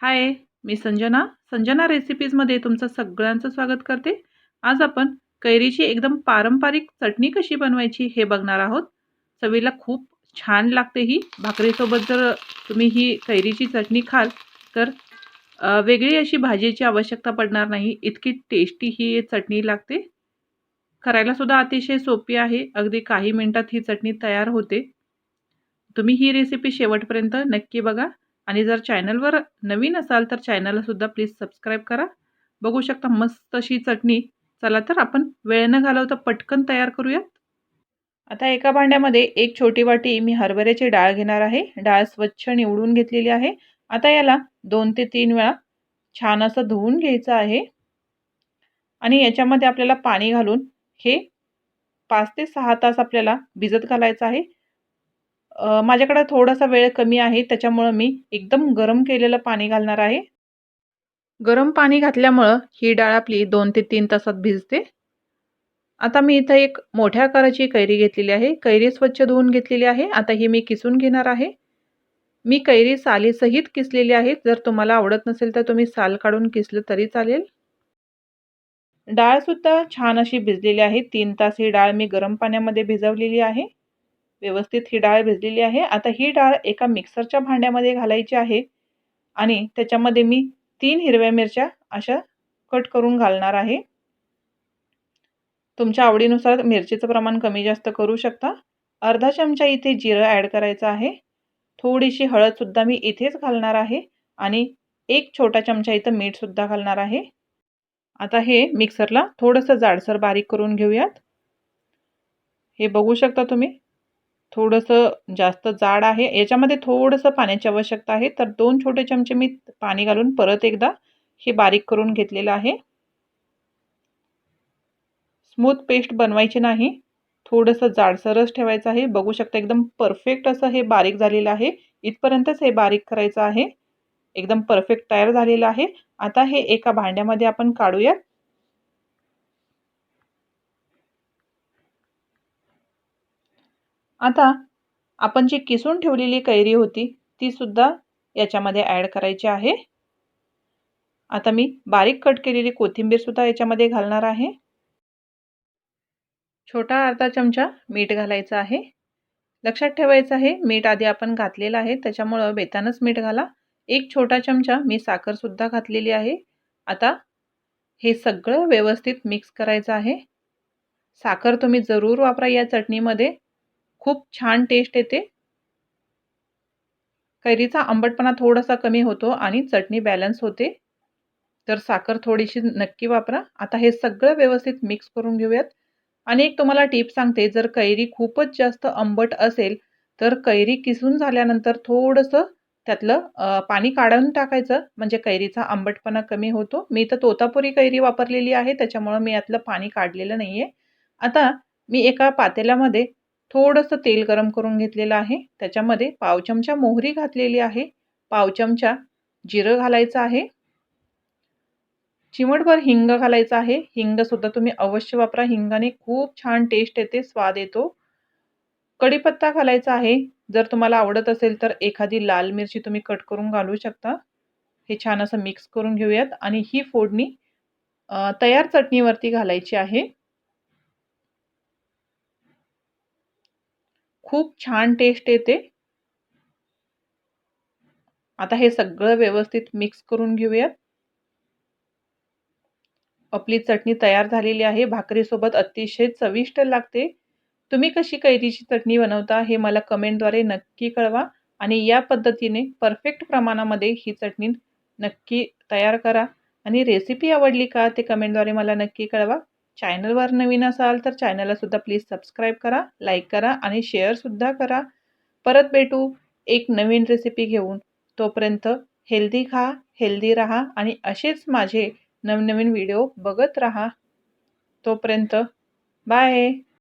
हाय मी संजना. संजना रेसिपीजमध्ये तुमचं सगळ्यांचं स्वागत करते. आज आपण कैरीची एकदम पारंपरिक चटणी कशी बनवायची हे बघणार आहोत. चवीला खूप छान लागते ही. भाकरीसोबत जर तुम्ही ही कैरीची चटणी खाल तर वेगळी अशी भाजीची आवश्यकता पडणार नाही. इतकी टेस्टी ही चटणी लागते. करायला सुद्धा अतिशय सोपी आहे. अगदी काही मिनटात ही चटणी तयार होते. तुम्ही ही रेसिपी शेवटपर्यंत नक्की बघा. आणि जर चॅनलवर नवीन असाल तर चॅनलसुद्धा प्लीज सबस्क्राईब करा. बघू शकता मस्त अशी चटणी. चला तर आपण वेळ न घालवता पटकन तयार करूयात. आता एका भांड्यामध्ये एक छोटी वाटी मी हरभऱ्याची डाळ घेणार आहे. डाळ स्वच्छ निवडून घेतलेली आहे. आता याला दोन ते तीन वेळा छान असं धुवून घ्यायचं आहे. आणि याच्यामध्ये आपल्याला पाणी घालून हे पाच ते सहा तास आपल्याला भिजत घालायचं आहे. माझ्याकडे थोडासा वेळ कमी आहे त्याच्यामुळं मी एकदम गरम केलेलं पाणी घालणार आहे. गरम पाणी घातल्यामुळं ही डाळ आपली दोन ते तीन तासात भिजते. आता मी इथं एक मोठ्या आकाराची कैरी घेतलेली आहे. कैरी स्वच्छ धुवून घेतलेली आहे. आता ही मी किसून घेणार आहे. मी कैरी सालीसहित किसलेली आहे. जर तुम्हाला आवडत नसेल तर तुम्ही साल काढून किसलं तरी चालेल. डाळसुद्धा छान अशी भिजलेली आहे. तीन तास ही डाळ मी गरम पाण्यामध्ये भिजवलेली आहे. व्यवस्थित ही डाळ भिजलेली आहे. आता ही डाळ एका मिक्सरच्या भांड्यामध्ये घालायची आहे आणि त्याच्यामध्ये मी तीन हिरव्या मिरच्या अशा कट करून घालणार आहे. तुमच्या आवडीनुसार मिरचीचं प्रमाण कमी जास्त करू शकता. अर्धा चमचा इथे जिरं ॲड करायचं आहे. थोडीशी हळदसुद्धा मी इथेच घालणार आहे आणि एक छोटा चमचा इथं मीठसुद्धा घालणार आहे. आता हे मिक्सरला थोडंसं जाडसर बारीक करून घेऊयात. हे बघू शकता तुम्ही. थोडंसं जास्त जाड आहे. याच्यामध्ये थोडंसं पाण्याची आवश्यकता आहे. तर दोन छोटे चमचे मी पाणी घालून परत एकदा हे बारीक करून घेतलेलं आहे. स्मूथ पेस्ट बनवायची नाही. थोडंसं जाडसरच ठेवायचं आहे. बघू शकता एकदम परफेक्ट असं हे बारीक झालेलं आहे. इथपर्यंतच हे बारीक करायचं आहे. एकदम परफेक्ट तयार झालेलं आहे. आता हे एका भांड्यामध्ये आपण काढूयात. आता आपण जी किसून ठेवलेली कैरी होती ती सुद्धा याच्यामध्ये ॲड करायची आहे. आता मी बारीक कट केलेली कोथिंबीर सुद्धा याच्यामध्ये घालणार आहे. छोटा अर्धा चमचा मीठ घालायचं आहे. लक्षात ठेवायचं आहे मीठ आधी आपण घातलेलं आहे त्याच्यामुळं बेतानच मीठ घाला. एक छोटा चमचा मी साखरसुद्धा घातलेली आहे. आता हे सगळं व्यवस्थित मिक्स करायचं आहे. साखर तुम्ही जरूर वापरा या चटणीमध्ये. खूप छान टेस्ट येते. कैरीचा आंबटपणा थोडासा कमी होतो आणि चटणी बॅलन्स होते. तर साखर थोडीशी नक्की वापरा. आता हे सगळं व्यवस्थित मिक्स करून घेऊयात. आणि एक तुम्हाला टिप सांगते जर कैरी खूपच जास्त आंबट असेल तर कैरी किसून झाल्यानंतर थोडंसं त्यातलं पाणी काढून टाकायचं. म्हणजे कैरीचा आंबटपणा कमी होतो. मी तर तोतापुरी कैरी वापरलेली आहे त्याच्यामुळं मी यातलं पाणी काढलेलं नाही आहे आता मी एका पातेल्यामध्ये थोडंसं तेल गरम करून घेतलेलं आहे. त्याच्यामध्ये पाव चमचा मोहरी घातलेली आहे. पाव चमचा जिरं घालायचं आहे. चिमटभर हिंग घालायचं आहे. हिंगसुद्धा तुम्ही अवश्य वापरा. हिंगाने खूप छान टेस्ट येते स्वाद येतो. कढीपत्ता घालायचा आहे. जर तुम्हाला आवडत असेल तर एखादी लाल मिरची तुम्ही कट करून घालू शकता. हे छान असं मिक्स करून घेऊयात. आणि ही फोडणी तयार चटणीवरती घालायची आहे. खूप छान टेस्ट येते. आता हे सगळं व्यवस्थित मिक्स करून घेऊयात. आपली चटणी तयार झालेली आहे. भाकरीसोबत अतिशय चविष्ट लागते. तुम्ही कशी कैरीची चटणी बनवता हे मला कमेंटद्वारे नक्की कळवा आणि या पद्धतीने परफेक्ट प्रमाणामध्ये ही चटणी नक्की तयार करा. आणि रेसिपी आवडली का ते कमेंटद्वारे मला नक्की कळवा. चॅनलवर नवीन असाल तर चॅनललासुद्धा प्लीज सबस्क्राईब करा लाईक करा आणि शेअरसुद्धा करा. परत भेटू एक नवीन रेसिपी घेऊन. तोपर्यंत हेल्दी खा हेल्दी राहा आणि असेच माझे नवनवीन व्हिडिओ बघत राहा. तोपर्यंत बाय